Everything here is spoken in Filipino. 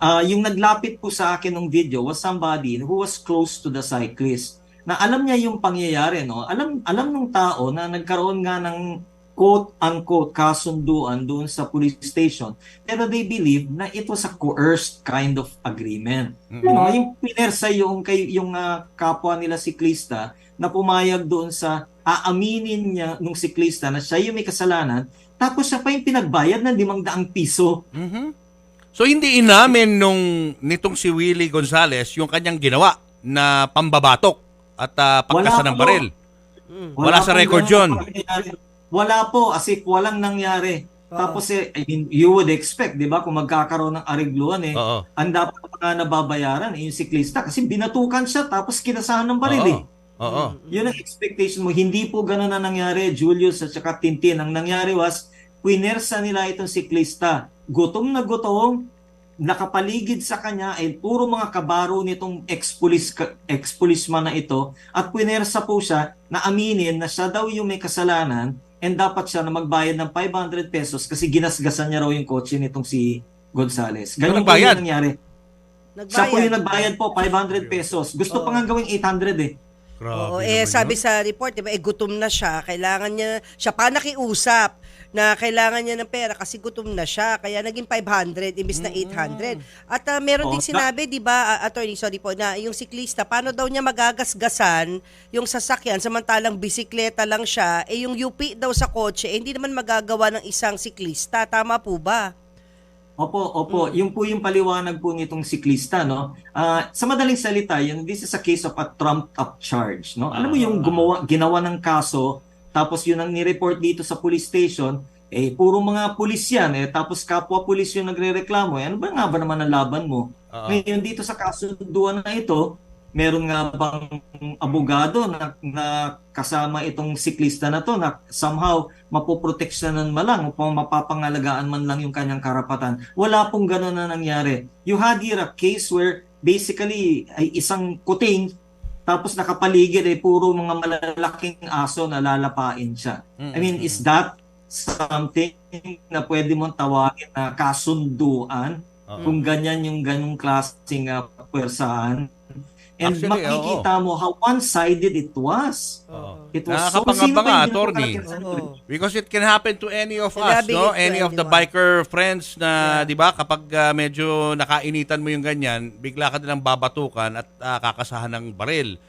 Ah, yung naglapit po sa akin ng video was somebody who was close to the cyclist. Na alam niya yung pangyayari, no? Alam alam ng tao na nagkaroon nga ng quote unquote kasunduan doon sa police station. Pero they believe na it was a coerced kind of agreement. Mm-mm. You know, yung pinersa yung kay yung ah, kapwa nila siklista na pumayag doon sa aaminin niya nung siklista na siya yung may kasalanan tapos siya pa yung pinagbayad ng 500 piso. Mhm. So hindi inamin nung nitong si Willie Gonzales yung kanyang ginawa na pambabatok at ah, pagkasa Wala ng baril. Wala sa pong record yun. Wala po, as if walang nangyari. Oo. Tapos eh, I mean, you would expect, di ba, kung magkakaroon ng arigluan eh, Oo. ang dapat mga nababayaran eh, yung siklista kasi binatukan siya tapos kinasahan ng baril eh. Oo. Oo. Yun ang expectation mo. Hindi po ganun na nangyari, Julius at saka Tintin. Ang nangyari was, pinersa nila itong siklista. Gutom na gutom, nakapaligid sa kanya ay puro mga kabaro nitong ex-police ex-policeman na ito at pinersa po siya na aminin na siya daw yung may kasalanan and dapat siya na magbayad ng 500 pesos kasi ginasgasan niya raw yung kotse nitong si Gonzales. Ganun Ano po nagbayad? yung nangyari. Siya po yung Nagbayad. nagbayad po, 500 pesos. Gusto pa Oo. nga gawing 800 eh. Grabe Oo, eh, naman sabi yun. sa report, diba, eh, gutom na siya. Kailangan niya, siya pa nakiusap na kailangan niya ng pera kasi gutom na siya. Kaya naging 500 imbis na 800. At ah, meron Oo, din ta- sinabi, di ba, ah, attorney, sorry po, na yung siklista, paano daw niya magagasgasan yung sasakyan samantalang bisikleta lang siya, eh yung UP daw sa kotse, eh, hindi naman magagawa ng isang siklista. Tama po ba? Opo, opo. Yung po yung paliwanag po nitong siklista, no? Ah, sa madaling salita, yun, this is a case of a trumped up charge, no? Alam mo yung gumawa, ginawa ng kaso, tapos yun ang ni-report dito sa police station, eh, puro mga pulis yan, eh, tapos kapwa pulis yung nagre-reklamo, eh, ano ba nga ba naman ang laban mo? Oo. Ngayon dito sa kasunduan na ito, meron nga bang abogado na, na kasama itong siklista na to na somehow mapoproteksyonan man lang o pa- mapapangalagaan man lang yung kanyang karapatan. Wala pong gano'n na nangyari. You had here a case where basically ay isang kuting tapos nakapaligid ay puro mga malalaking aso na lalapain siya. I mean, is that something na pwede mong tawagin na kasunduan? Oo. kung ganyan yung ganong klaseng uh, pwersahan. And Actually, makikita mo how one-sided it was. Oo. It was Nakakapangamba so, nga, attorney. Oo. Because it can happen to any of us, Sinabi no? Any of the biker friends na, 'di ba, kapag ah, medyo nakainitan mo yung ganyan, bigla ka nilang babatukan at ah, kakasahan ng baril.